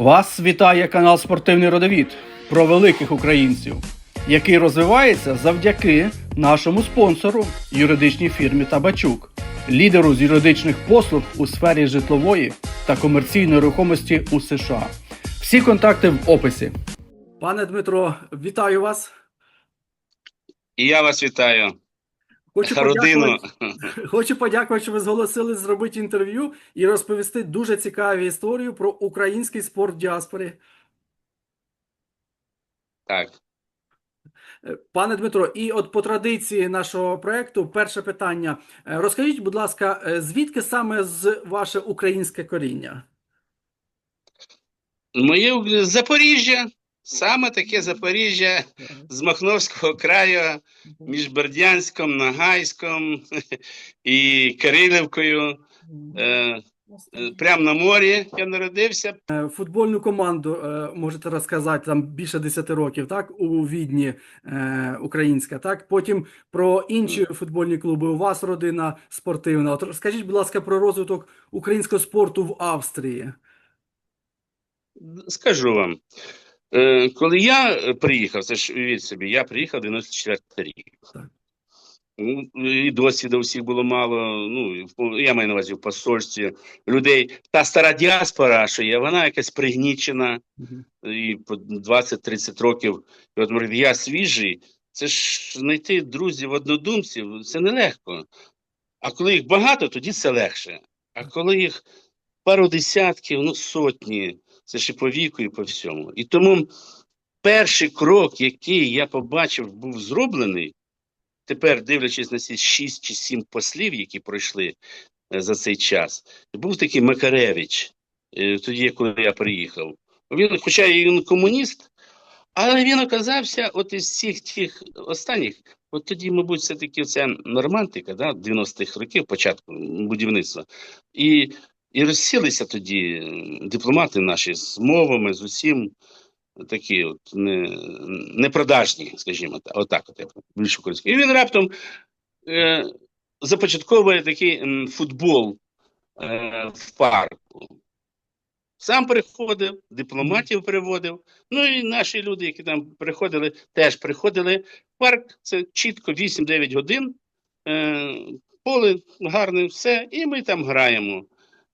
Вас вітає канал Спортивний Родовід про великих українців, який розвивається завдяки нашому спонсору юридичній фірмі Табачук, лідеру з юридичних послуг у сфері житлової та комерційної рухомості у США. Всі контакти в описі. Пане Дмитро, вітаю вас. І я вас вітаю, Хочу подякувати, хочу подякувати, що ви зголосили зробити інтерв'ю і розповісти дуже цікаву історію про український спорт в діаспорі. Так, Е, Пане Дмитро, і от по традиції нашого проекту, перше питання. Е, Розкажіть, будь ласка, е, звідки саме з ваше українське коріння? моє Запоріжжя, саме таке Запоріжжя з Махновського краю, між Бердянськом, Нагайськом і Кирилівкою. Е, Прямо на морі я народився. Е, Футбольну команду е, можете розказати там більше 10 років, так? У Відні українська, так? Потім про інші футбольні клуби. У вас родина спортивна. От розкажіть, будь ласка, про розвиток українського спорту в Австрії. Скажу вам, е, коли я е, приїхав, це ж уявіть собі, я приїхав 94 рік. Ну, І досвіду всіх було мало. Ну, я маю на увазі в посольстві людей. Та стара діаспора, що є, вона якась пригнічена і по 20-30 років. І от говорить, я свіжий. Це ж знайти друзів, однодумців, це нелегко. А коли їх багато, тоді це легше. А коли їх пару десятків, ну сотні, це ж по віку, і по всьому. І тому перший крок, який я побачив, був зроблений. Тепер, дивлячись на ці шість чи сім послів, які пройшли е, за цей час, був такий Макаревич, е, тоді, коли я приїхав. Він, хоча він комуніст, але він оказався от із всіх тих останніх, от тоді, мабуть, все-таки ця романтика да, 90-х років, початку будівництва. І, і розсілися тоді дипломати наші з мовами, з усім такі от не, непродажні, скажімо так, отак, от, більш український. І він раптом е, започатковує такий футбол е, в парку. Сам приходив, дипломатів приводив. Ну і наші люди, які там приходили, теж приходили. Парк це чітко 8-9 годин. Е, поле гарне, все, і ми там граємо.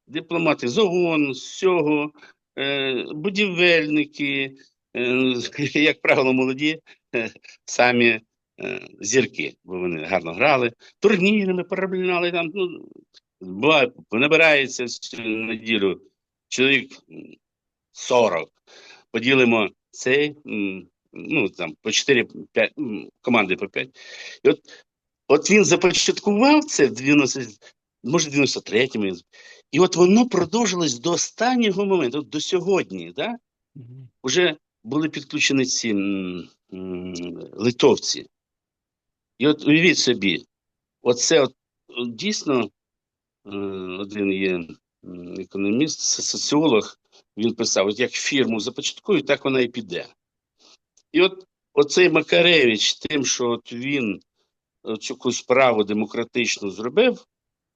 Дипломати з ООН, з цього, е, будівельники, е, як правило, молоді, е, самі зірки, бо вони гарно грали, турнірами переробляли там. Ну, набирається всю неділю чоловік 40. Поділимо цей, ну там по 4 5 команди по 5. І от, от він започаткував це в 90, може, 93-му. І от воно продовжилось до останнього моменту, до сьогодні. Да? Вже були підключені ці м, м, литовці. І от уявіть собі, оце от, от дійсно е, один є економіст, соціолог, він писав, от як фірму започаткують, так вона і піде. І от оцей Макаревич, тим, що от він е, цю справу демократичну зробив,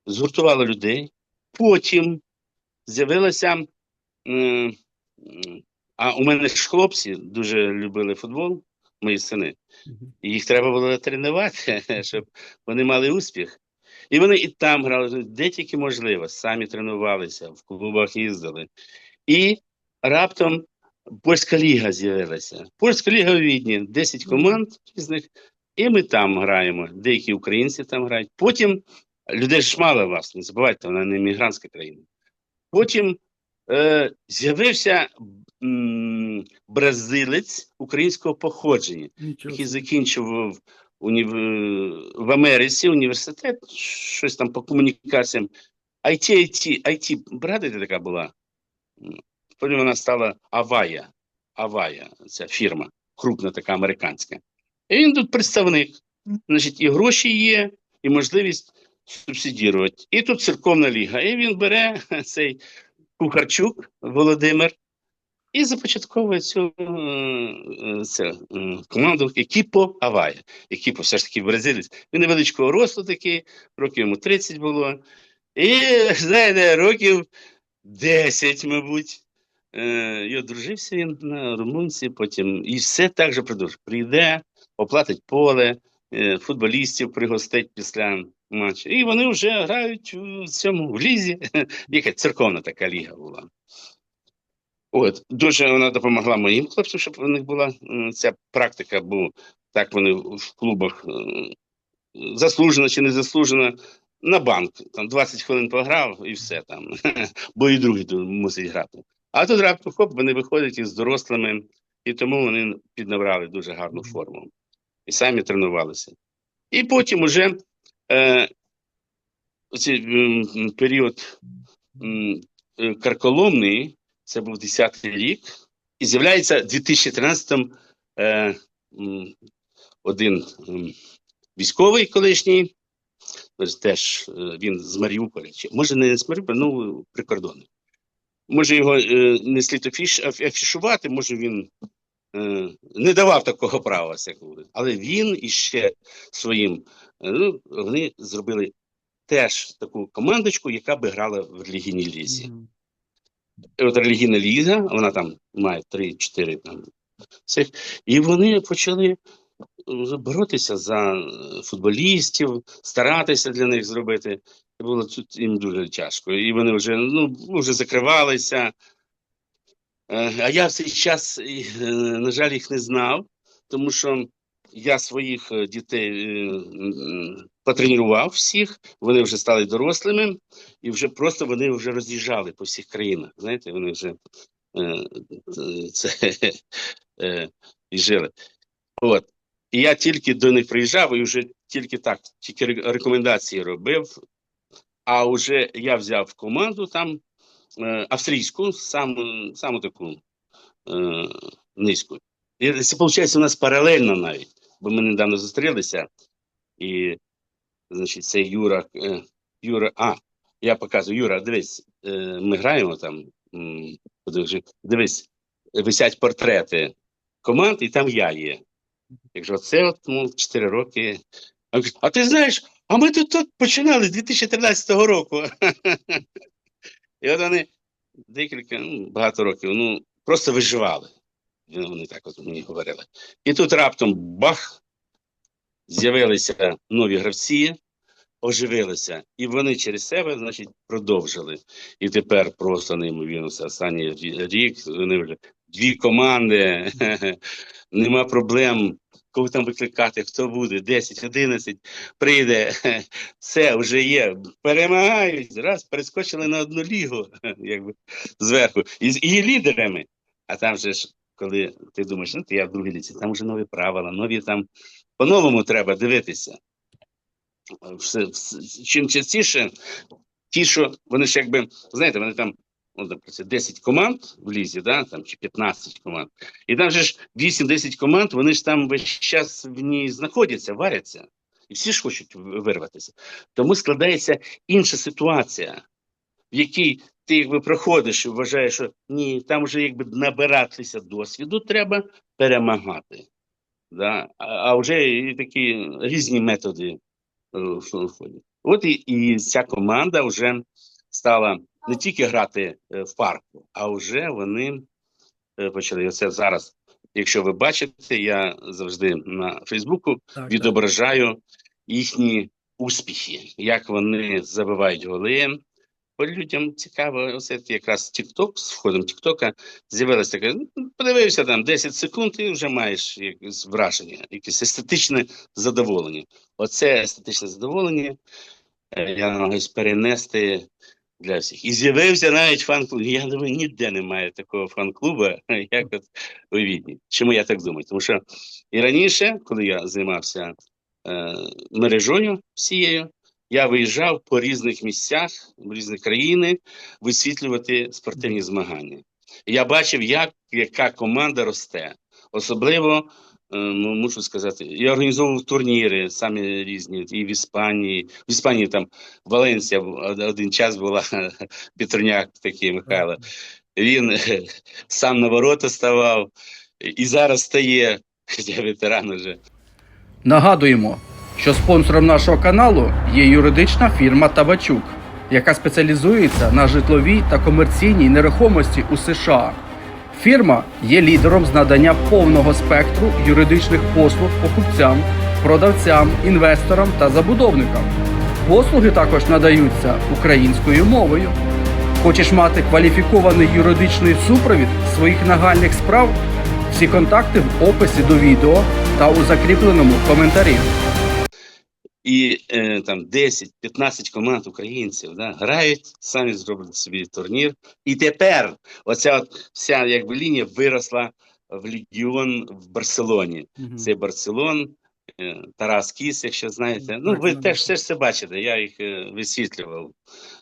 згуртувало людей. Потім з'явилася. А у мене ж хлопці дуже любили футбол, мої сини. І їх треба було тренувати, щоб вони мали успіх. І вони і там грали, де тільки можливо, самі тренувалися, в клубах їздили. І раптом польська ліга з'явилася. Польська ліга у Відні, 10 команд різних, і ми там граємо. Деякі українці там грають. Потім людей ж мало вас, не забувайте, вона не мігрантська країна. Потім е, з'явився бразилець українського походження Нічого. який закінчив в, унів... в Америці університет, щось там по комунікаціям. IT, IT, IT, брати така була. Потім вона стала Авая. Авая, ця фірма, крупна така американська. І він тут представник. Значить, і гроші є, і можливість субсидірувати. І тут церковна ліга. І він бере цей Кухарчук Володимир і започатковує цю е, це, е, команду Екіпо Авая. Екіпо все ж таки бразилець. Він невеличкого росту такий, років йому 30 було. І, знаєте, років 10, мабуть. Е, і одружився він на румунці, потім і все так же продовжує. Прийде, оплатить поле, футболістів пригостить після І вони вже грають у цьому в лізі. Яка церковна така ліга була. От, дуже вона допомогла моїм хлопцям, щоб у них була ця практика, бо так вони в клубах е, заслужено чи не заслужено. На банк там 20 хвилин пограв і все там, бо і другий мусить грати. А тут раптом хоп, вони виходять із дорослими, і тому вони піднабрали дуже гарну форму і самі тренувалися. І потім уже е, цей період е, карколомний, це був 10-й рік, і з'являється в 2013-му е, один військовий колишній, теж е, він з Маріуполя, чи може не з Маріуполя, ну прикордонний. Може його е, не слід афіш, афішувати, може він е, не давав такого права. Але він іще своїм, ну, вони зробили теж таку командочку, яка би грала в релігійній лізі. І От релігійна ліза, вона там має 3-4 там цих, і вони почали е, боротися за е, футболістів, старатися для них зробити. І було тут їм дуже тяжко. І вони вже ну вже закривалися. Е, А я в цей час, е, на жаль, їх не знав, тому що я своїх е, дітей е, потренував всіх, вони вже стали дорослими, і вже просто вони вже роз'їжджали по всіх країнах. Знаєте, вони вже е, це і жили. От. І я тільки до них приїжджав і вже тільки так, тільки рекомендації робив. А вже я взяв команду там австрійську, саму, саму таку низьку. І це виходить у нас паралельно навіть, бо ми недавно зустрілися, і, значить, це Юра, е, Юра, а, я показую, Юра, дивись, е, ми граємо там, дивись, висять портрети команд, і там я є. Якщо це от, мов, 4 роки. А ти знаєш, а ми тут, тут починали з 2013 року. І от вони декілька, ну, багато років, ну, просто виживали. Вони так от мені говорили. І тут раптом бах! З'явилися нові гравці, оживилися. І вони через себе, значить, продовжили. І тепер просто неймовірно, останній рік, вони вже дві команди, нема проблем. Кого там викликати, хто буде, 10, 11, прийде, все вже є, перемагають, раз, перескочили на одну лігу, якби зверху, і і лідерами. А там же ж, коли ти думаєш, ну, то я в другій ліці, там вже нові правила, нові там, по-новому треба дивитися. Все, все- чим частіше, ті, що вони ж якби, знаєте, вони там, ну, наприклад, 10 команд в лізі, да, там, чи 15 команд, і там же ж 8-10 команд, вони ж там весь час в ній знаходяться, варяться. І всі ж хочуть вирватися. Тому складається інша ситуація, в якій ти якби проходиш і вважаєш, що ні, там вже якби набиратися досвіду треба перемагати. Да? А, а вже і такі різні методи е, входять. От і, і ця команда вже стала не тільки грати е, в парку, а вже вони е, почали. І Оце зараз, якщо ви бачите, я завжди на Фейсбуку Так, відображаю їхні успіхи, як вони забивають голи. Людям цікаво, ось це якраз TikTok, з входом Тіктока з'явилася така, ну, подивився там 10 секунд і вже маєш якесь враження, якесь естетичне задоволення. Оце естетичне задоволення е, я намагаюсь перенести для всіх. І з'явився навіть фан-клуб. Я думаю, ніде немає такого фан-клубу, як от у Відні. Чому я так думаю? Тому що і раніше, коли я займався е, мережою всією, я виїжджав по різних місцях, в різні країни висвітлювати спортивні змагання. Я бачив, як яка команда росте. Особливо, е, ну, мушу сказати, я організовував турніри самі різні, і в Іспанії. В Іспанії там Валенсія один час була Петруняк такий Михайло. Він сам на ворота ставав і зараз стає, хоча ветеран уже. Нагадуємо, що спонсором нашого каналу є юридична фірма Табачук. яка спеціалізується на житловій та комерційній нерухомості у США. Фірма є лідером з надання повного спектру юридичних послуг покупцям, продавцям, інвесторам та забудовникам. Послуги також надаються українською мовою. Хочеш мати кваліфікований юридичний супровід своїх нагальних справ? Всі контакти в описі до відео та у закріпленому коментарі. І е, там 10-15 команд українців да, грають, самі зроблять собі турнір. І тепер оця от вся якби лінія виросла в легіон в Барселоні. Це Барселон, е, Тарас Кіс, якщо знаєте. Ну, ви теж все бачите. Я їх е, висвітлював,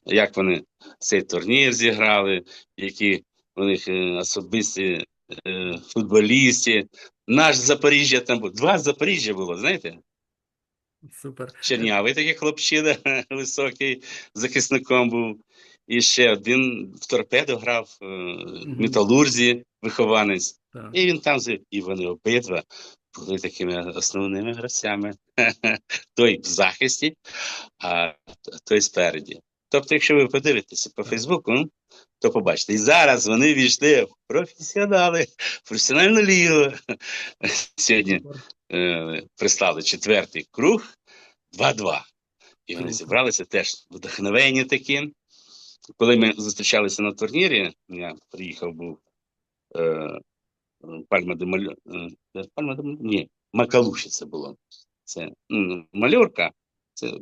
як вони цей турнір зіграли, які у них е, особисті е, футболісти. Наш Запоріжжя там був. Два Запоріжжя було, знаєте? Супер. Чернявий такий хлопчина, високий, захисником був. І ще один в торпедо грав, е, в металурзі, вихованець. Так. І він там і вони обидва були такими основними гравцями. Той в захисті, а той спереді. Тобто, якщо ви подивитеся по Фейсбуку, то побачите. І зараз вони війшли в професіонали, в професіональну лігу. Сьогодні е, прислали четвертий круг 2-2. І вони зібралися теж вдохновені такі. Коли ми зустрічалися на турнірі, я приїхав був е, Пальма де Малю... е, Пальма де Ні, Макалуші це було. Це ну, Мальорка. Це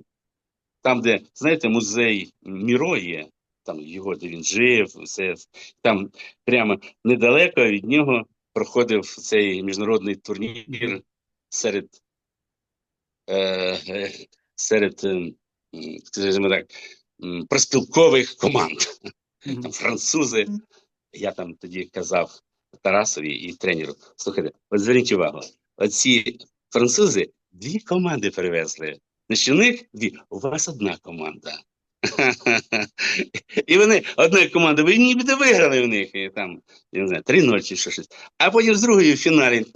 там, де, знаєте, музей Міро є, там його, де він жив, все. Там прямо недалеко від нього проходив цей міжнародний турнір серед, е, е, серед е, скажімо так, проспілкових команд. Там французи. Я там тоді казав Тарасові і тренеру: слухайте, от зверніть увагу, оці французи дві команди у них дві, у вас одна команда. І вони одної команди, ви ніби виграли в них, і там, я не знаю, 3-0 чи що щось. А потім з другої в фіналі,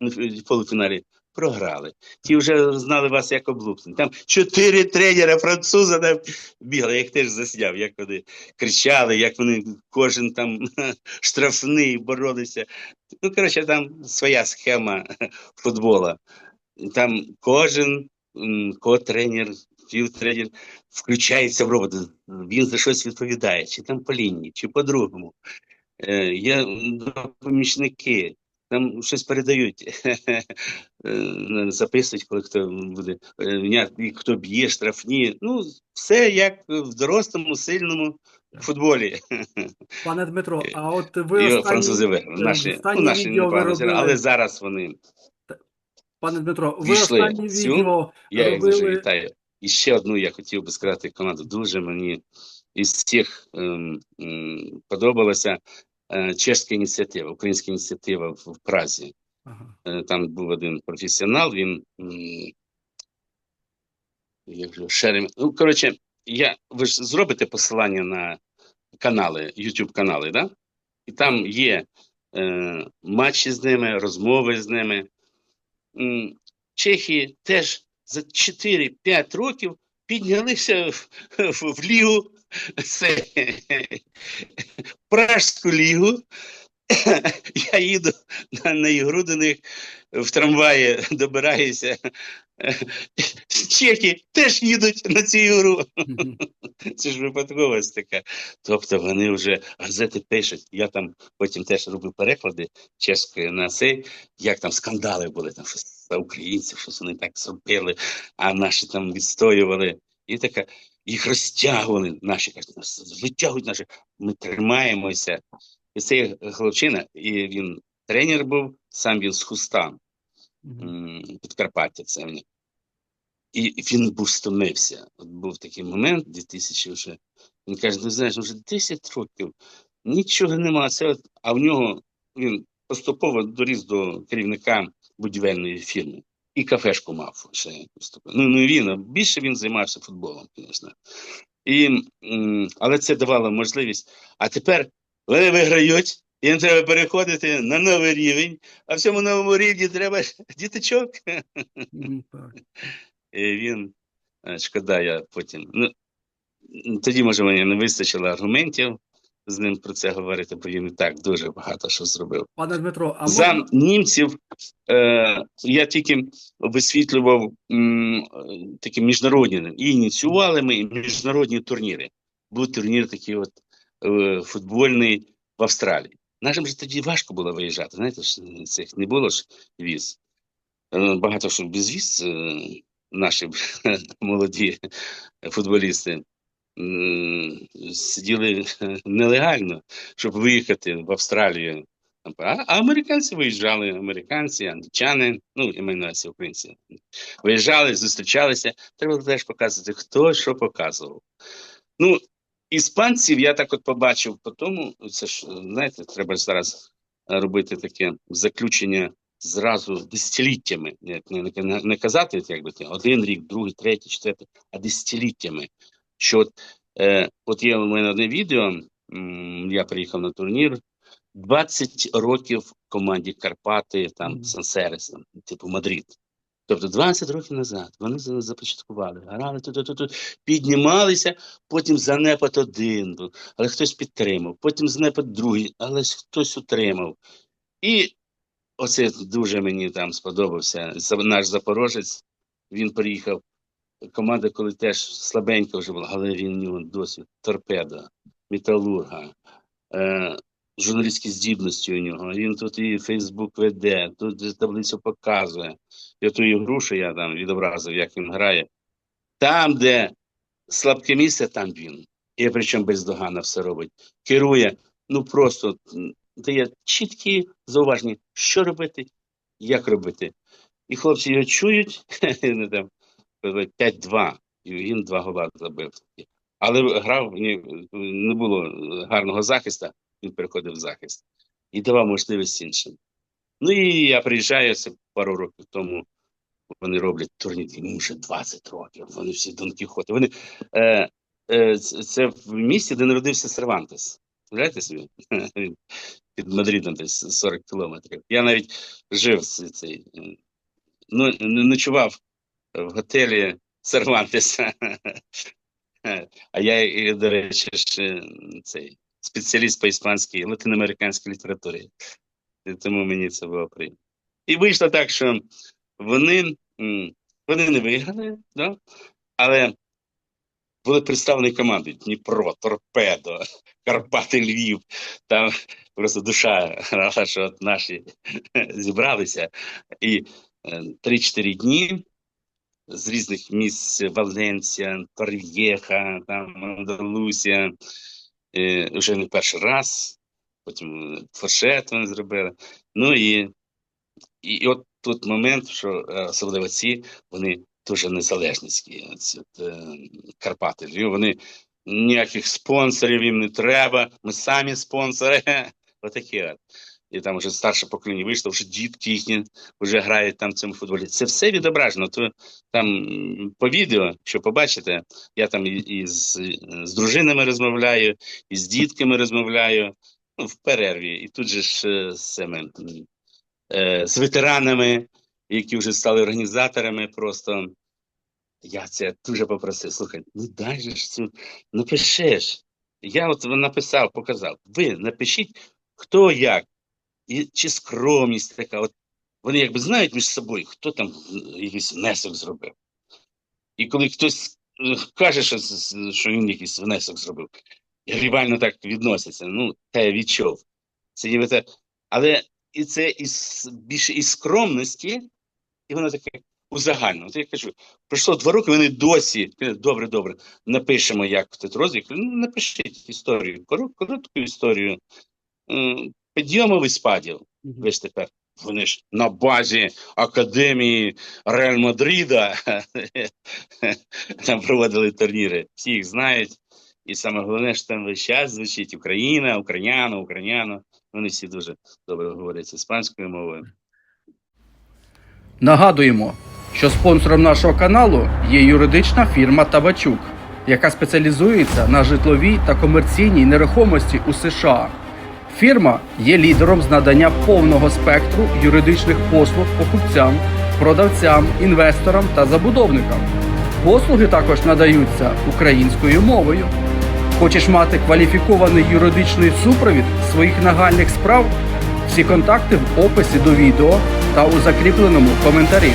в полуфіналі програли. Ті вже знали вас як облупцем. Там чотири тренера француза там бігали, я теж засняв, як вони кричали, як вони кожен там штрафний боролися. Ну, коротше, там своя схема футбола. Там кожен ко-тренер, півтренер включається в роботу. Він за щось відповідає, чи там по лінії, чи по-другому. Е, Є помічники, там щось передають, Е, записують, коли хто буде, е, і хто б'є, штрафні. Ну, все як в дорослому, сильному футболі. Пане Дмитро, а от ви І останні, французи е, Наші, ну, наші відео ви робили. але зараз вони. Пане Дмитро, ви Війшли останні цю- відео Я їх дуже вітаю. І ще одну я хотів би сказати команду. Дуже мені із всіх ем, е, чешська ініціатива, українська ініціатива в, Празі. Ага. Е, Там був один професіонал, він як же, Шерем. Ну, коротше, я, ви ж зробите посилання на канали, YouTube канали, да? І там є е, матчі з ними, розмови з ними. Чехії теж за 4-5 років піднялися в, в, в лігу, це, Пражську лігу. Я їду на, на ігру до них в трамваї, добираюся. Чехи теж їдуть на цю ігру. Це ж випадковість така. Тобто вони вже газети пишуть. Я там потім теж робив переклади чеської на цей, як там скандали були, там щось за українців, щось вони так зробили, а наші там відстоювали. І така, їх розтягували, наші витягують наші, ми тримаємося. І цей хлопчина, і він тренер був, сам він з Хуста, Підкарпаття, це них. І він був стомився. От був такий момент, 2000 вже. Він каже: ну знаєш, вже 10 років, нічого нема. Це от, а в нього він поступово доріс до керівника будівельної фірми. І кафешку мав ще. Ну, ну він, більше він займався футболом, звісно. І, але це давало можливість. А тепер вони виграють, їм треба переходити на новий рівень, а в цьому новому рівні треба діточок. І він, е, шкода, я потім. Ну, тоді, може, мені не вистачило аргументів з ним про це говорити, бо він і так дуже багато що зробив. Пане Дмитро, а За можна... німців е, я тільки висвітлював м, е, такі міжнародні і ініціювали ми міжнародні турніри. Був турнір такий от е, футбольний в Австралії. Нашим ж тоді важко було виїжджати. Знаєте, ж цих не було ж віз. Е, Багато що без віз е, наші молоді футболісти сиділи нелегально, щоб виїхати в Австралію. А, американці виїжджали, американці, англічани, ну, і мене українці. Виїжджали, зустрічалися. Треба теж показувати, хто що показував. Ну, іспанців я так от побачив по тому, це ж, знаєте, треба зараз робити таке заключення зразу десятиліттями. Не, не, не казати, як би, один рік, другий, третій, четвертий, а десятиліттями. Що от, е, от є у мене одне відео, я приїхав на турнір, 20 років команді Карпати, там. Сансерес, там, типу Мадрид. Тобто 20 років назад вони започаткували, грали тут, тут, тут, піднімалися, потім занепад один був, але хтось підтримав, потім занепад другий, але хтось утримав. І оце дуже мені там сподобався. Наш запорожець, він приїхав. Команда, коли теж слабенька вже була, але він нього досвід торпеда, металурга, е, журналістські здібності у нього. Він тут і Фейсбук веде, тут таблицю показує. І ту ігру, що я там відобразив, як він грає. Там, де слабке місце, там він. І причому бездоганно все робить. Керує, ну просто дає чіткі зауваження, що робити, як робити. І хлопці його чують, вони там 5-2, і він два гола забив. Але грав, не було гарного захисту, він переходив в захист і давав можливість іншим. Ну і я приїжджаю пару років тому. Вони роблять турнір, йому вже 20 років. Вони всі Дон Кіхоти. Вони е, е, це в місті, де народився Сервантес. Уявляєте собі? Під Мадридом десь 40 кілометрів. Я навіть жив цей, ну, ночував в готелі Сервантеса. А я, до речі, ж, е, цей спеціаліст по іспанській латиноамериканській літературі. Тому мені це було приємно. І вийшло так, що вони, вони не виграли, да? але були представлені команди Дніпро, Торпедо, Карпати, Львів. Там просто душа що от наші зібралися. І е, 3-4 дні з різних місць Валенція, Торв'єха, там Андалусія, е, вже не перший раз, потім е, форшет вони зробили. Ну і, і, і от тут момент, що е, особливо ці, вони дуже незалежницькі. Ці от, Карпати. Вони ніяких спонсорів їм не треба. Ми самі спонсори. Отакі от. І там вже старше покоління вийшло, вже дітки їхні вже грають там в цьому футболі. Це все відображено. То там по відео, що побачите, я там і, і з, з дружинами розмовляю, і з дітками розмовляю ну, в перерві. І тут же ж е, з цими е, з ветеранами, які вже стали організаторами. Просто я це дуже попросив. Слухай, ну дай же ж цю напишеш. Я от написав, показав. Ви напишіть, хто як, і чи скромність така. От вони якби знають між собою, хто там е, якийсь внесок зробив. І коли хтось е, каже, що, що він якийсь внесок зробив, рівально так відносяться. Ну, те я відчув. Це ніби. Але і це із більше із скромності, і воно таке узагально. От я кажу, пройшло два роки, вони досі добре, добре. Напишемо, як тут розвиток. Ну, напишіть історію, коротку історію. М, Підйомов і спадів. Ви ж тепер. Вони ж на базі академії Реаль Мадрида там проводили турніри. Всі їх знають. І саме головне, що там весь час звучить Україна, Україняна, Україняна. Вони всі дуже добре говорять іспанською мовою. Нагадуємо, що спонсором нашого каналу є юридична фірма Табачук, яка спеціалізується на житловій та комерційній нерухомості у США. Фірма є лідером з надання повного спектру юридичних послуг покупцям, продавцям, інвесторам та забудовникам. Послуги також надаються українською мовою. Хочеш мати кваліфікований юридичний супровід своїх нагальних справ? Всі контакти в описі до відео та у закріпленому коментарі.